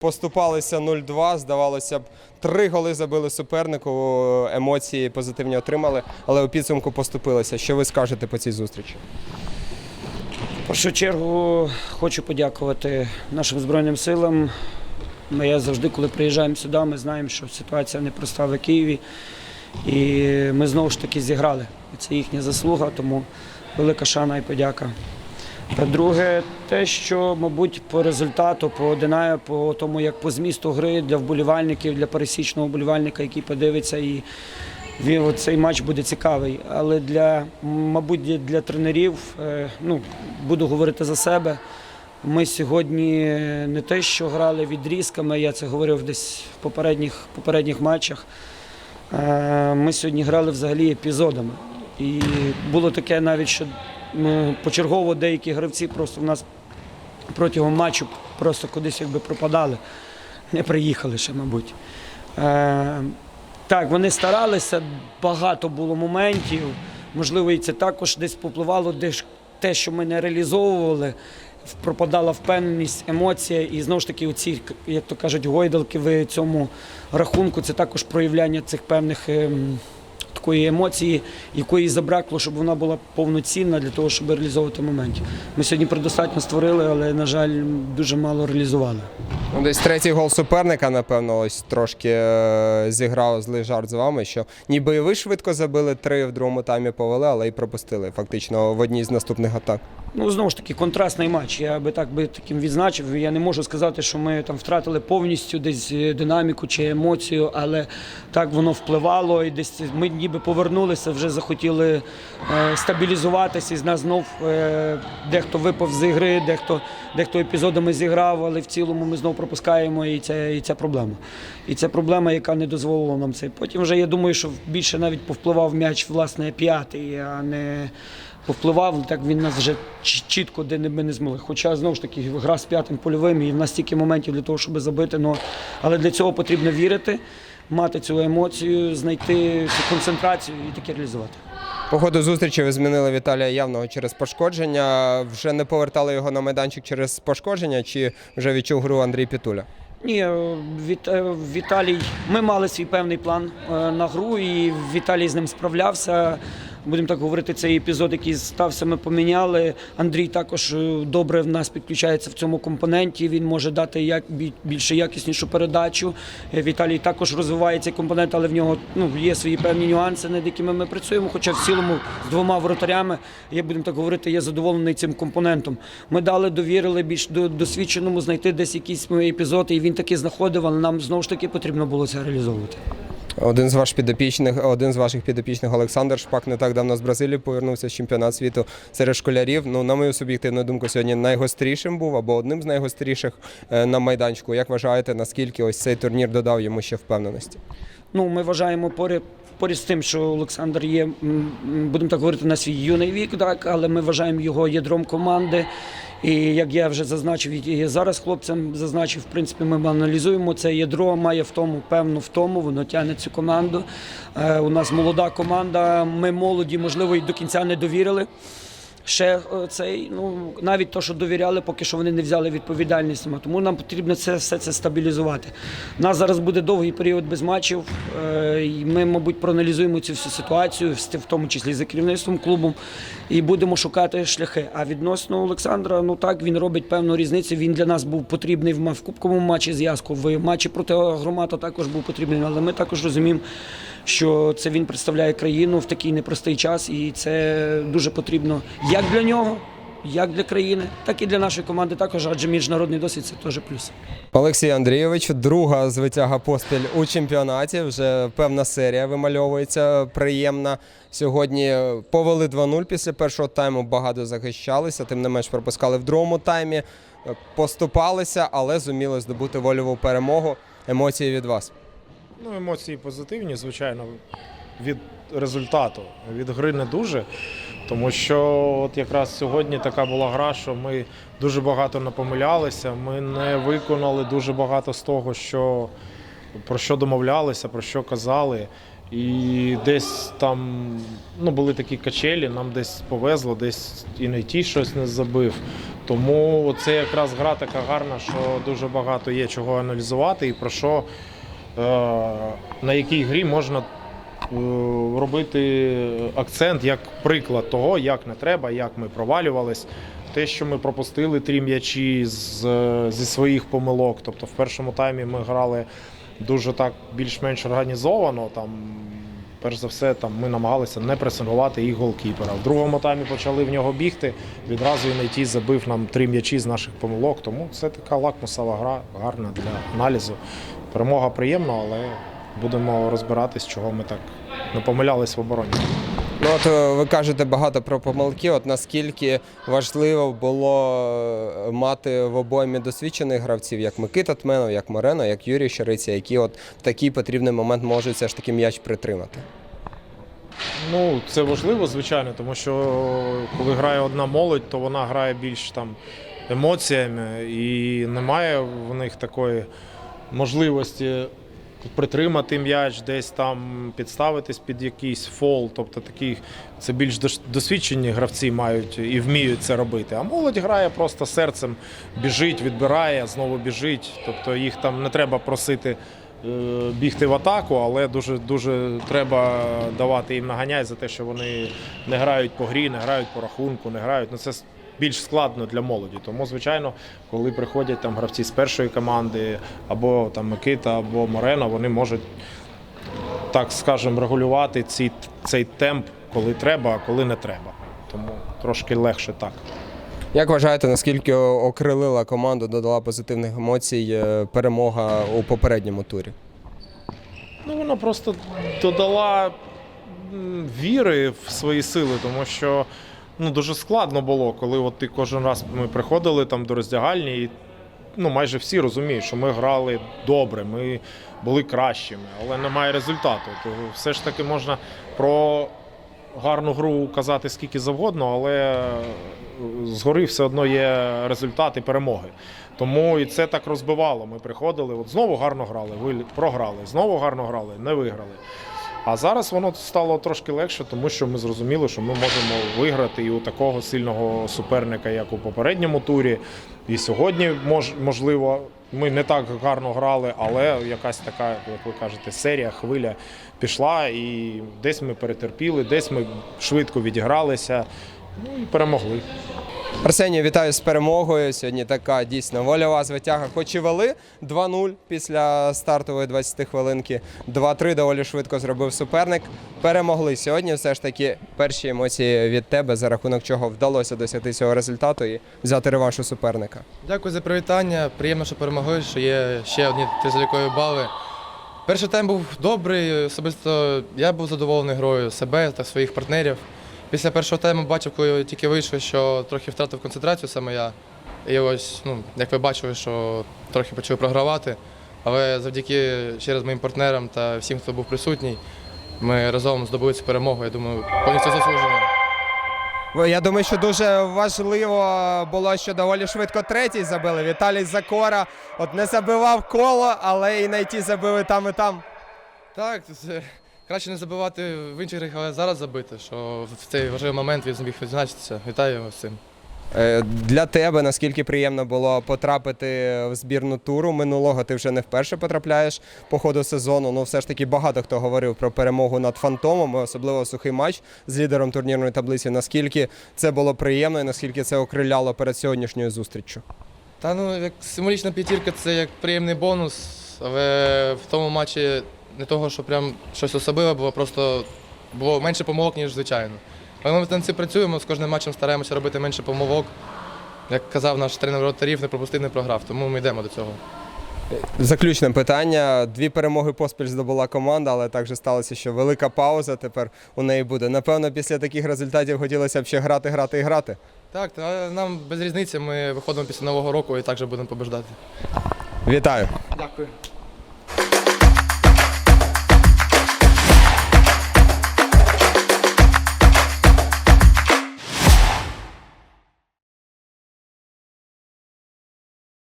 Поступалися 0-2, здавалося б, три голи забили супернику, емоції позитивні отримали, але у підсумку поступилися. Що ви скажете по цій зустрічі? В першу чергу хочу подякувати нашим Збройним силам. Ми я завжди, коли приїжджаємо сюди, ми знаємо, що ситуація непроста в Києві. І ми знову ж таки зіграли. Це їхня заслуга, тому велика шана і подяка. Друге, те, що, мабуть, по результату, по Динаю, по тому, як по змісту гри для вболівальників, для пересічного вболівальника, який подивиться, і він, цей матч буде цікавий. Але для, мабуть, для тренерів, е, ну, буду говорити за себе. Ми сьогодні не те, що грали відрізками, я це говорив десь в попередніх, попередніх матчах. Е, Ми сьогодні грали взагалі епізодами. І було таке навіть, що почергово деякі гравці просто в нас протягом матчу просто кудись якби пропадали, не приїхали ще, мабуть. Е, так, вони старалися, багато було моментів. Можливо, і це також десь попливало, де те, що ми не реалізовували, пропадала впевненість, емоція. І знову ж таки, оці, як то кажуть, гойдалки в цьому рахунку це також проявляння цих певних. Такої емоції, якої забракло, щоб вона була повноцінна для того, щоб реалізовувати моментів. Ми сьогодні предостатньо створили, але, на жаль, дуже мало реалізували. Ну, Десь третій гол суперника, напевно, ось трошки е, зіграв злий жарт з вами, що ніби і ви швидко забили три в другому таймі повели, але і пропустили фактично в одній з наступних атак. Ну, знову ж таки, контрастний матч. Я би так би таким відзначив. Я не можу сказати, що ми там втратили повністю десь е, динаміку чи емоцію, але так воно впливало, і десь ми ніби повернулися, вже захотіли е, стабілізуватися. І з нас знов е, дехто випав з ігри, дехто, дехто епізодами зіграв, але в цілому ми знов пропускаємо, і це, і це проблема. І це проблема, яка не дозволила нам це. Потім вже я думаю, що більше навіть повпливав м'яч, власне, п'ятий, а не повпливав, так він нас вже чітко де не- ми не змогли. Хоча знову ж таки гра з п'ятим польовим, і в нас стільки моментів для того, щоб забити. Но, але для цього потрібно вірити, мати цю емоцію, знайти цю концентрацію і таке реалізувати. По ходу зустрічі ви змінили Віталія Явного через пошкодження. Вже не повертали його на майданчик через пошкодження, чи вже відчув гру Андрій Пітуля? Ні, е, Віт, е, Віталій, ми мали свій певний план е, на гру, і Віталій з ним справлявся. Будемо так говорити, цей епізод, який стався, ми поміняли. Андрій також е, добре в нас підключається в цьому компоненті. Він може дати як бі- більше якіснішу передачу. Е, Віталій також розвиває цей компонент, але в нього ну, є свої певні нюанси, над якими ми працюємо. Хоча в цілому з двома воротарями, я будемо так говорити, я задоволений цим компонентом. Ми дали, довірили більш до- досвідченому знайти десь якісь епізоди, і він таки знаходив, але нам знову ж таки потрібно було це реалізовувати. Один з ваших підопічних, один з ваших підопічних Олександр Шпак не так давно з Бразилії повернувся з чемпіонат світу серед школярів. Ну, на мою суб'єктивну думку, сьогодні найгострішим був або одним з найгостріших е, на майданчику. Як вважаєте, наскільки ось цей турнір додав йому ще впевненості? Ну, ми вважаємо поряд, поряд з тим, що Олександр є, будемо так говорити, на свій юний вік, так, але ми вважаємо його ядром команди. І як я вже зазначив, і зараз хлопцям зазначив, в принципі, ми аналізуємо це ядро, має в тому певну втому, воно тягне цю команду. Е, у нас молода команда, ми молоді, можливо, і до кінця не довірили. Ще е, цей, ну навіть то, що довіряли, поки що вони не взяли відповідальність. Тому нам потрібно це все це стабілізувати. У нас зараз буде довгий період без матчів. е, і Ми, мабуть, проаналізуємо цю всю ситуацію, в тому числі за керівництвом клубу, і будемо шукати шляхи. А відносно Олександра, ну так він робить певну різницю. Він для нас був потрібний в кубковому матчі з Яско. В матчі проти Громата також був потрібний. Але ми також розуміємо, що це він представляє країну в такий непростий час, і це дуже потрібно як для нього, як для країни, так і для нашої команди. Також адже міжнародний досвід це теж плюс. Олексій Андрійович, друга звитяга поспіль у чемпіонаті. Вже певна серія вимальовується приємна. Сьогодні повели 2-0 після першого тайму. Багато захищалися, тим не менш пропускали в другому таймі. Поступалися, але зуміли здобути вольову перемогу. Емоції від вас. Ну, емоції позитивні, звичайно, від результату. Від гри не дуже. Тому що от якраз сьогодні така була гра, що ми дуже багато напомилялися. Ми не виконали дуже багато з того, що, про що домовлялися, про що казали. І десь там ну, були такі качелі, нам десь повезло, десь і не ті щось не забив. Тому це якраз гра така гарна, що дуже багато є чого аналізувати і про що на якій грі можна е, робити акцент як приклад того, як не треба, як ми провалювались. Те, що ми пропустили три м'ячі з, зі своїх помилок. Тобто в першому таймі ми грали дуже так більш-менш організовано. Там, перш за все, там, ми намагалися не пресингувати їх голкіпера. В другому таймі почали в нього бігти. Відразу і найті забив нам три м'ячі з наших помилок. Тому це така лакмусова гра, гарна для аналізу. Перемога приємна, але будемо розбиратись, чого ми так не помилялись в обороні. Ну от е, ви кажете багато про помилки. От наскільки важливо було е, мати в обоймі досвідчених гравців, як Микита Тменов, як Морено, як Юрій Щериця, які от в такий потрібний момент можуть все ж таки м'яч притримати. Ну, це важливо, звичайно, тому що коли грає одна молодь, то вона грає більш там емоціями і немає в них такої можливості притримати м'яч, десь там підставитись під якийсь фол. Тобто такі це більш дос- досвідчені гравці мають і вміють це робити. А молодь грає просто серцем, біжить, відбирає, знову біжить. Тобто їх там не треба просити е, бігти в атаку, але дуже дуже треба давати їм наганяй за те, що вони не грають по грі, не грають по рахунку, не грають. Ну це більш складно для молоді. Тому, звичайно, коли приходять там гравці з першої команди, або там Микита, або Морено, вони можуть так скажемо регулювати ці, цей темп, коли треба, а коли не треба. Тому трошки легше так. Як вважаєте, наскільки окрилила команду, додала позитивних емоцій е, перемога у попередньому турі? Ну, вона просто додала віри в свої сили, тому що ну, дуже складно було, коли от ти кожен раз ми приходили там до роздягальні, і ну, майже всі розуміють, що ми грали добре, ми були кращими, але немає результату. То все ж таки можна про гарну гру казати скільки завгодно, але е, згори все одно є результат і перемоги. Тому і це так розбивало. Ми приходили, от знову гарно грали, програли, знову гарно грали, не виграли. А зараз воно стало трошки легше, тому що ми зрозуміли, що ми можемо виграти і у такого сильного суперника, як у попередньому турі. І сьогодні мож, можливо, ми не так гарно грали, але якась така, як ви кажете, серія, хвиля пішла, і десь ми перетерпіли, десь ми швидко відігралися, ну і перемогли. Арсенію, вітаю з перемогою. Сьогодні така дійсно вольова звитяга. Хоч і вели 2-0 після стартової 20 хвилинки. 2-3 доволі швидко зробив суперник. Перемогли сьогодні. Все ж таки перші емоції від тебе, за рахунок чого вдалося досягти цього результату і взяти реванш у суперника. Дякую за привітання. Приємно, що перемогли, що є ще одні тризалікові бали. Перший тайм був добрий. Особисто я був задоволений грою себе та своїх партнерів. Після першого тайму бачив, коли тільки вийшов, що трохи втратив концентрацію саме я. І ось, ну, як ви бачили, що трохи почали програвати. Але завдяки ще раз моїм партнерам та всім, хто був присутній, ми разом здобули цю перемогу. Я думаю, повністю заслужено. Я думаю, що дуже важливо було, що доволі швидко третій забили. Віталій Закора от не забивав коло, але і найти забили там і там. Так, це краще не забивати в інших грах, але зараз забити, що в цей важливий момент він зміг відзначитися. Вітаю вас з цим. Е, Для тебе наскільки приємно було потрапити в збірну туру минулого, ти вже не вперше потрапляєш по ходу сезону. Ну, все ж таки багато хто говорив про перемогу над фантомом, особливо сухий матч з лідером турнірної таблиці. Наскільки це було приємно і наскільки це окриляло перед сьогоднішньою зустріччю? Та ну, як символічна п'ятірка це як приємний бонус, але в тому матчі не того, що прям щось особливе було, просто було менше помилок, ніж звичайно. Але ми над цим працюємо, з кожним матчем стараємося робити менше помилок. Як казав наш тренер вратарів, не пропустив, не програв, тому ми йдемо до цього. Заключне питання. Дві перемоги поспіль здобула команда, але так же сталося, що велика пауза тепер у неї буде. Напевно, після таких результатів хотілося б ще грати, грати і грати. Так, та нам без різниці, ми виходимо після Нового року і також будемо побаждати. Вітаю! Дякую.